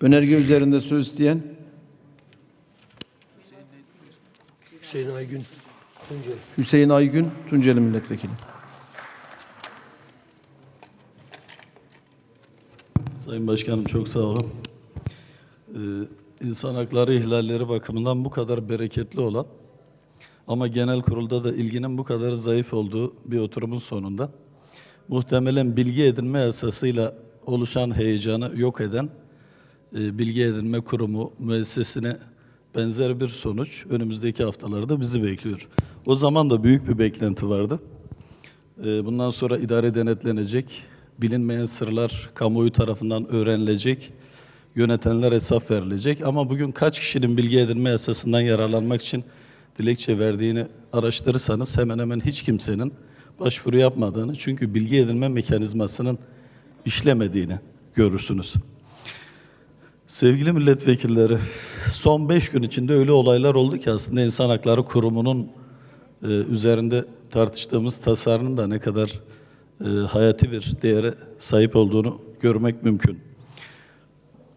Önerge üzerinde söz isteyen Hüseyin Aygün Tunceli. Hüseyin Aygün, Tunceli Milletvekili. Sayın Başkanım çok sağ olun. Ee, insan hakları ihlalleri bakımından bu kadar bereketli olan ama genel kurulda da ilginin bu kadar zayıf olduğu bir oturumun sonunda muhtemelen bilgi edinme yasasıyla oluşan heyecanı yok eden bilgi edinme kurumu müessesine benzer bir sonuç önümüzdeki haftalarda bizi bekliyor. O zaman da büyük bir beklenti vardı. Ee, Bundan sonra idare denetlenecek, bilinmeyen sırlar kamuoyu tarafından öğrenilecek, yönetenler hesap verilecek. Ama bugün kaç kişinin bilgi edinme yasasından yararlanmak için dilekçe verdiğini araştırırsanız hemen hemen hiç kimsenin başvuru yapmadığını, çünkü bilgi edinme mekanizmasının işlemediğini görürsünüz. Sevgili milletvekilleri, son beş gün içinde öyle olaylar oldu ki aslında İnsan Hakları Kurumu'nun e, üzerinde tartıştığımız tasarının da ne kadar e, hayati bir değere sahip olduğunu görmek mümkün.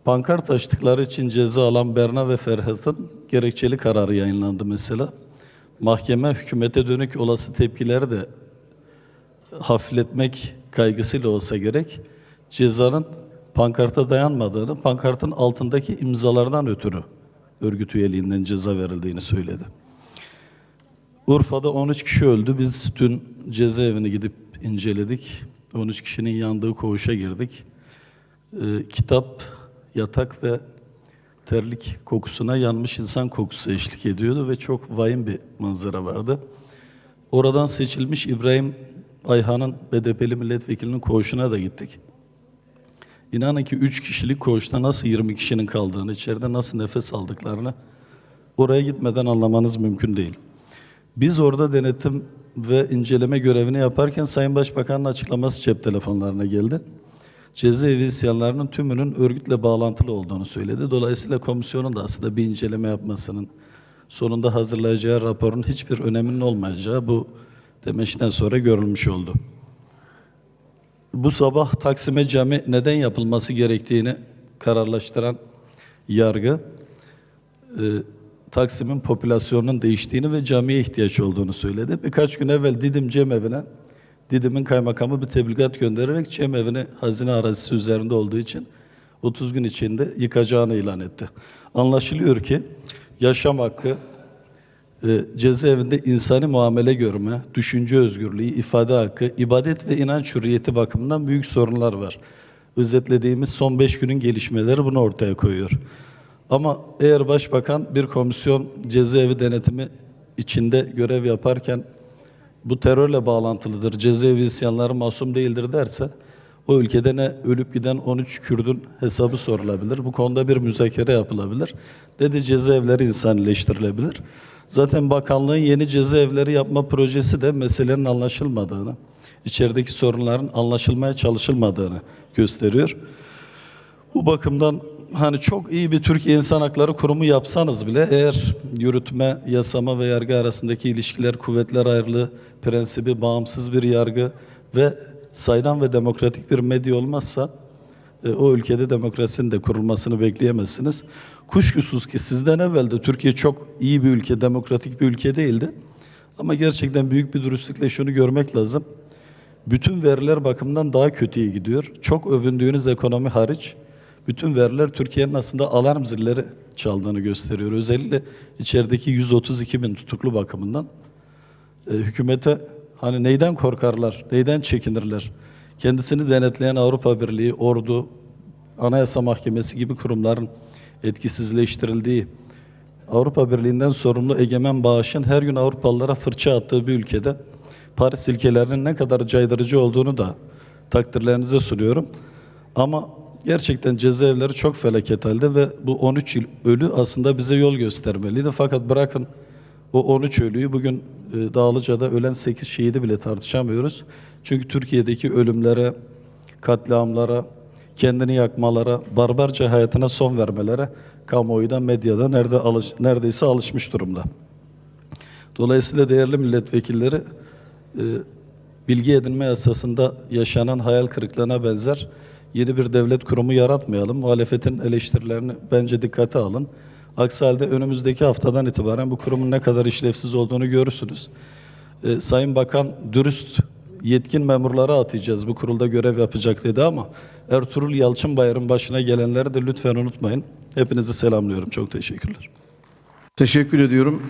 Pankart açtıkları için ceza alan Berna ve Ferhat'ın gerekçeli kararı yayınlandı mesela. Mahkeme hükümete dönük olası tepkileri de hafifletmek kaygısıyla olsa gerek cezanın pankarta dayanmadığını, pankartın altındaki imzalardan ötürü örgüt üyeliğinden ceza verildiğini söyledi. Urfa'da 13 kişi öldü. Biz dün cezaevine gidip inceledik. 13 kişinin yandığı koğuşa girdik. Ee, kitap, yatak ve terlik kokusuna yanmış insan kokusu eşlik ediyordu ve çok vahim bir manzara vardı. Oradan seçilmiş İbrahim Ayhan'ın BDP'li milletvekilinin koğuşuna da gittik. İnanın ki 3 kişilik koğuşta nasıl 20 kişinin kaldığını, içeride nasıl nefes aldıklarını oraya gitmeden anlamanız mümkün değil. Biz orada denetim ve inceleme görevini yaparken Sayın Başbakan'ın açıklaması cep telefonlarına geldi. Cezaevi isyanlarının tümünün örgütle bağlantılı olduğunu söyledi. Dolayısıyla komisyonun da aslında bir inceleme yapmasının sonunda hazırlayacağı raporun hiçbir öneminin olmayacağı bu demeçten sonra görülmüş oldu. Bu sabah Taksim'e cami neden yapılması gerektiğini kararlaştıran yargı, e, Taksim'in popülasyonunun değiştiğini ve camiye ihtiyaç olduğunu söyledi. Birkaç gün evvel Didim Cemevine, Didim'in kaymakamı bir tebligat göndererek Cemevini hazine arazisi üzerinde olduğu için 30 gün içinde yıkacağını ilan etti. Anlaşılıyor ki yaşam hakkı, cezaevinde insani muamele görme, düşünce özgürlüğü, ifade hakkı, ibadet ve inanç hürriyeti bakımından büyük sorunlar var. Özetlediğimiz son beş günün gelişmeleri bunu ortaya koyuyor. Ama eğer başbakan bir komisyon cezaevi denetimi içinde görev yaparken bu terörle bağlantılıdır, cezaevi isyanları masum değildir derse o ülkede ne ölüp giden 13 Kürdün hesabı sorulabilir. Bu konuda bir müzakere yapılabilir. Dedi cezaevleri insanileştirilebilir. Zaten bakanlığın yeni cezaevleri yapma projesi de meselenin anlaşılmadığını, içerideki sorunların anlaşılmaya çalışılmadığını gösteriyor. Bu bakımdan hani çok iyi bir Türkiye İnsan Hakları Kurumu yapsanız bile eğer yürütme, yasama ve yargı arasındaki ilişkiler, kuvvetler ayrılığı prensibi, bağımsız bir yargı ve saydam ve demokratik bir medya olmazsa e, o ülkede demokrasinin de kurulmasını bekleyemezsiniz. Kuşkusuz ki sizden evvel de Türkiye çok iyi bir ülke, demokratik bir ülke değildi. Ama gerçekten büyük bir dürüstlükle şunu görmek lazım. Bütün veriler bakımından daha kötüye gidiyor. Çok övündüğünüz ekonomi hariç bütün veriler Türkiye'nin aslında alarm zilleri çaldığını gösteriyor. Özellikle içerideki 132 bin tutuklu bakımından e, hükümete hani neyden korkarlar, neyden çekinirler? Kendisini denetleyen Avrupa Birliği, ordu, Anayasa Mahkemesi gibi kurumların etkisizleştirildiği, Avrupa Birliği'nden sorumlu egemen bağışın her gün Avrupalılara fırça attığı bir ülkede Paris ilkelerinin ne kadar caydırıcı olduğunu da takdirlerinize sunuyorum. Ama gerçekten cezaevleri çok felaket halde ve bu 13 yıl ölü aslında bize yol göstermeliydi. Fakat bırakın o 13 ölüyü bugün e, Dağlıca'da ölen 8 şehidi bile tartışamıyoruz. Çünkü Türkiye'deki ölümlere, katliamlara, kendini yakmalara, barbarca hayatına son vermelere kamuoyu da medyada nerede alış, neredeyse alışmış durumda. Dolayısıyla değerli milletvekilleri e, bilgi edinme yasasında yaşanan hayal kırıklığına benzer yeni bir devlet kurumu yaratmayalım. Muhalefetin eleştirilerini bence dikkate alın. Aksi halde önümüzdeki haftadan itibaren bu kurumun ne kadar işlevsiz olduğunu görürsünüz. Ee, Sayın Bakan dürüst yetkin memurları atayacağız bu kurulda görev yapacak dedi ama Ertuğrul Yalçınbayar'ın başına gelenleri de lütfen unutmayın. Hepinizi selamlıyorum. Çok teşekkürler. Teşekkür ediyorum.